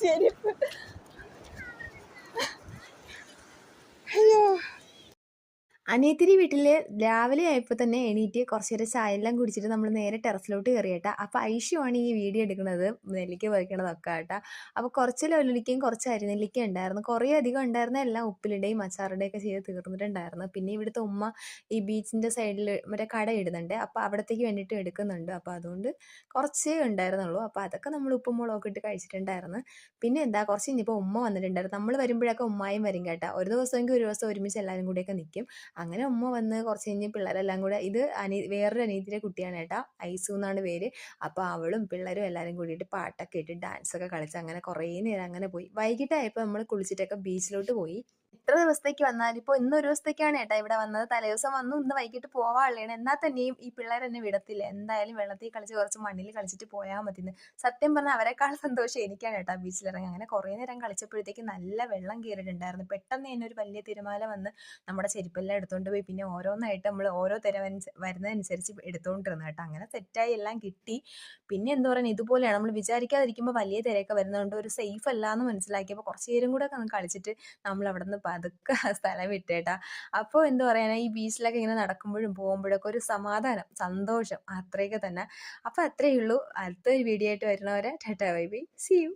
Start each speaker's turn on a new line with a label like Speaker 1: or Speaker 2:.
Speaker 1: Череп. അനിയത്തിരി വീട്ടിൽ രാവിലെ ആയപ്പോൾ തന്നെ എണീറ്റ് കുറച്ച് നേരം ചായ എല്ലാം കുടിച്ചിട്ട് നമ്മൾ നേരെ ടെറസിലോട്ട് കയറിയേട്ടാ അപ്പോൾ ഐഷുവാണ് ഈ വീഡിയോ എടുക്കുന്നത്. നെല്ലിക്ക പറിക്കണതൊക്കെ കേട്ടാ അപ്പോൾ കുറച്ച് ലൊല്ലിക്കയും കുറച്ച് അരിനെല്ലിക്ക ഉണ്ടായിരുന്നു. കുറേ അധികം ഉണ്ടായിരുന്ന എല്ലാം ഉപ്പിലിടയും അച്ചാറുടെയും ഒക്കെ ചെയ്ത് തീർന്നിട്ടുണ്ടായിരുന്നു. പിന്നെ ഇവിടുത്തെ ഉമ്മ ഈ ബീച്ചിന്റെ സൈഡിൽ മറ്റേ കട ഇടുന്നുണ്ട്. അപ്പോൾ അവിടത്തേക്ക് വേണ്ടിയിട്ട് എടുക്കുന്നുണ്ട്. അപ്പോൾ അതുകൊണ്ട് കുറച്ചേ ഉണ്ടായിരുന്നുള്ളൂ. അപ്പോൾ അതൊക്കെ നമ്മൾ ഉപ്പും മുളകൊക്കെ ഇട്ട് കഴിച്ചിട്ടുണ്ടായിരുന്നു. പിന്നെ എന്താ കുറച്ച് ഇനിയിപ്പോൾ ഉമ്മ വന്നിട്ടുണ്ടായിരുന്നു. നമ്മൾ വരുമ്പോഴൊക്കെ ഉമ്മായും വരും കേട്ടോ. ഒരു ദിവസമെങ്കിൽ ഒരു ദിവസം ഒരുമിച്ച് എല്ലാവരും കൂടെയൊക്കെ നിൽക്കും അങ്ങനെ ഉമ്മ വന്ന് കുറച്ച് കഴിഞ്ഞ് പിള്ളേരെല്ലാം കൂടെ ഇത് അനി വേറൊരു അനിയത്തിന്റെ കുട്ടിയാണ് കേട്ടോ ഐസു എന്നാണ് പേര്. അപ്പോൾ അവളും പിള്ളേരും എല്ലാവരും കൂടിയിട്ട് പാട്ടൊക്കെ ഇട്ട് ഡാൻസൊക്കെ കളിച്ച് അങ്ങനെ കുറേ നേരം അങ്ങനെ പോയി. വൈകിട്ടായപ്പോൾ നമ്മൾ കുളിച്ചിട്ടൊക്കെ ബീച്ചിലോട്ട് പോയി. എത്ര ദിവസത്തേക്ക് വന്നാലും ഇപ്പോൾ ഇന്ന് ഒരു ദിവസത്തേക്കാണ് ഏട്ടാ ഇവിടെ വന്നത്. തലേദിവസം വന്നു ഇന്ന് വൈകിട്ട് പോവാനുള്ളതാണ് എന്നാൽ തന്നെയും ഈ പിള്ളേർ എന്നെ വിടത്തില്ല. എന്തായാലും വെള്ളത്തിൽ കളിച്ച് കുറച്ച് മണ്ണിൽ കളിച്ചിട്ട് പോയാൽ മതി സത്യം പറഞ്ഞാൽ അവരെക്കാൾ സന്തോഷം എനിക്കാണ് കേട്ടോ ബീച്ചിലിറങ്ങി അങ്ങനെ കുറേ നേരം കളിച്ചപ്പോഴത്തേക്ക് നല്ല വെള്ളം കയറിയിട്ടുണ്ടായിരുന്നു. പെട്ടെന്ന് തന്നെ ഒരു വലിയ തിരമാല വന്ന് നമ്മുടെ ചെരുപ്പെല്ലാം എടുത്തുകൊണ്ട് പോയി. പിന്നെ ഓരോന്നായിട്ട് നമ്മൾ ഓരോ തിര വരുന്നതനുസരിച്ച് എടുത്തുകൊണ്ടിരുന്നു കേട്ടോ അങ്ങനെ സെറ്റായി എല്ലാം കിട്ടി. പിന്നെ എന്താ പറയുക ഇതുപോലെയാണ്. നമ്മൾ വിചാരിക്കാതിരിക്കുമ്പോൾ വലിയ തിരയൊക്കെ വരുന്നതുകൊണ്ട് ഒരു സേഫ് അല്ല എന്ന് മനസ്സിലാക്കിയപ്പോൾ കുറച്ച് നേരം കൂടെ കളിച്ചിട്ട് നമ്മൾ അവിടെ നിന്ന് പതുക്കെ സ്ഥലം വിട്ടേട്ടാ. അപ്പോൾ എന്ത് പറയാനാ ഈ ബീച്ചിലൊക്കെ ഇങ്ങനെ നടക്കുമ്പോഴും പോകുമ്പോഴൊക്കെ ഒരു സമാധാനം സന്തോഷം അത്രയൊക്കെ തന്നെ. അപ്പോൾ അത്രയേ ഉള്ളൂ. അടുത്തൊരു വീഡിയോ ആയിട്ട് വരുന്നവരെ tata bye bye. See you